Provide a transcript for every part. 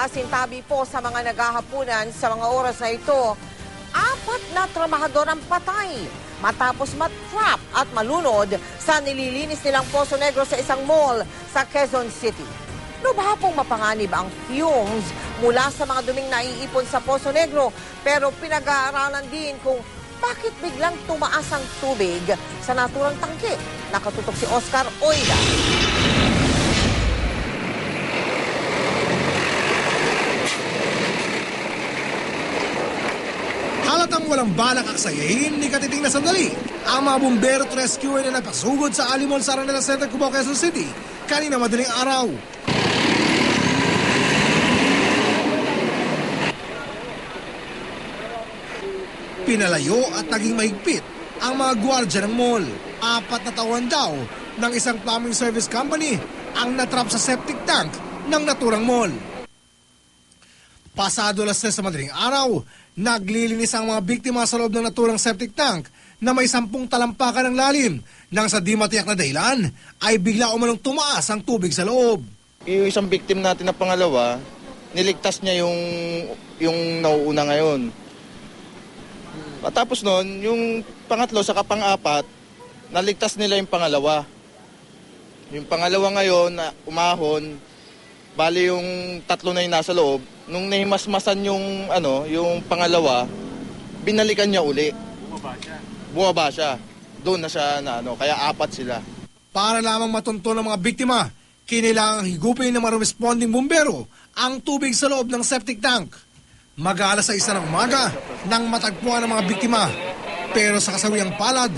Pasintabi po sa mga naghahapunan sa mga oras na ito, apat na trabahador ang patay matapos matrap at malunod sa nililinis nilang Poso Negro sa isang mall sa Quezon City. Lubha pong mapanganib ang fumes mula sa mga duming naiipon sa Poso Negro pero pinag-aaralan din kung bakit biglang tumaas ang tubig sa naturang tangke. Nakatutok si Oscar Oida. Walang balak aksayahin ni katiting na sandali. Ang mga bumbero at rescuer na nagpasugod sa Alimol sa Aranela Center, Cubao, Quezon City kanina madaling araw. Pinalayo at naging mahigpit ang mga gwardya ng mall. Apat na tauhan daw ng isang plumbing service company ang natrap sa septic tank ng naturang mall. Pasado alas 3 sa madaling araw, naglilinis ang mga biktima sa loob ng naturang septic tank na may sampung talampakan ng lalim nang sa di matiyak na dahilan ay bigla umanong tumaas ang tubig sa loob. Yung isang victim natin na pangalawa, niligtas niya yung yung nauuna ngayon. At tapos nun, yung pangatlo sa pang-apat, naligtas nila yung pangalawa. Yung pangalawa ngayon, na umahon, bali yung tatlo na yung nasa loob, nung nahimasmasan yung, ano, yung pangalawa, binalikan niya uli. Bumaba siya? Bumaba siya. Doon na siya na ano, kaya apat sila. Para lamang matunto ng mga biktima, kinilangang higupin ng mga responding bumbero ang tubig sa loob ng septic tank. Mag-aalas sa isa ng umaga nang matagpuan ng mga biktima. Pero sa kasawiyang palad,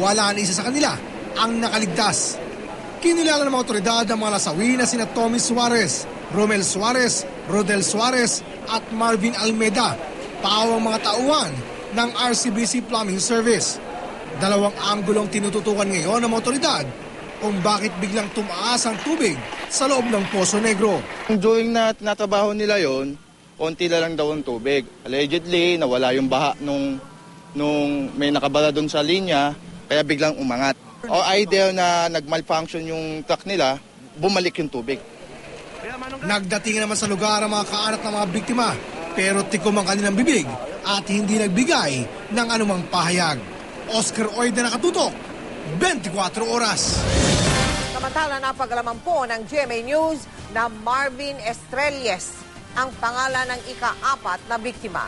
wala na isa sa kanila ang nakaligtas. Kinilala ng mga otoridad ang mga lasawi na sina Tommy Suarez, Romel Suarez, Rodel Suarez at Marvin Almeda, pawang mga tauhan ng RCBC Plumbing Service. Dalawang anggulong tinututukan ngayon ng mga otoridad kung bakit biglang tumaas ang tubig sa loob ng Poso Negro. During na tinatrabaho nila yon, konti na lang daw ang tubig. Allegedly, nawala yung baha nung, nung may nakabara doon sa linya, kaya biglang umangat. O idea na nag-malfunction yung truck nila, bumalik yung tubig. Nagdating naman sa lugar ang mga kaanak ng mga biktima pero tikom ang kanilang bibig at hindi nagbigay ng anumang pahayag. Oscar Oida nakatutok, 24 oras. Samantala, napagalaman po ng GMA News na Marvin Estrelles ang pangalan ng ika-apat na biktima.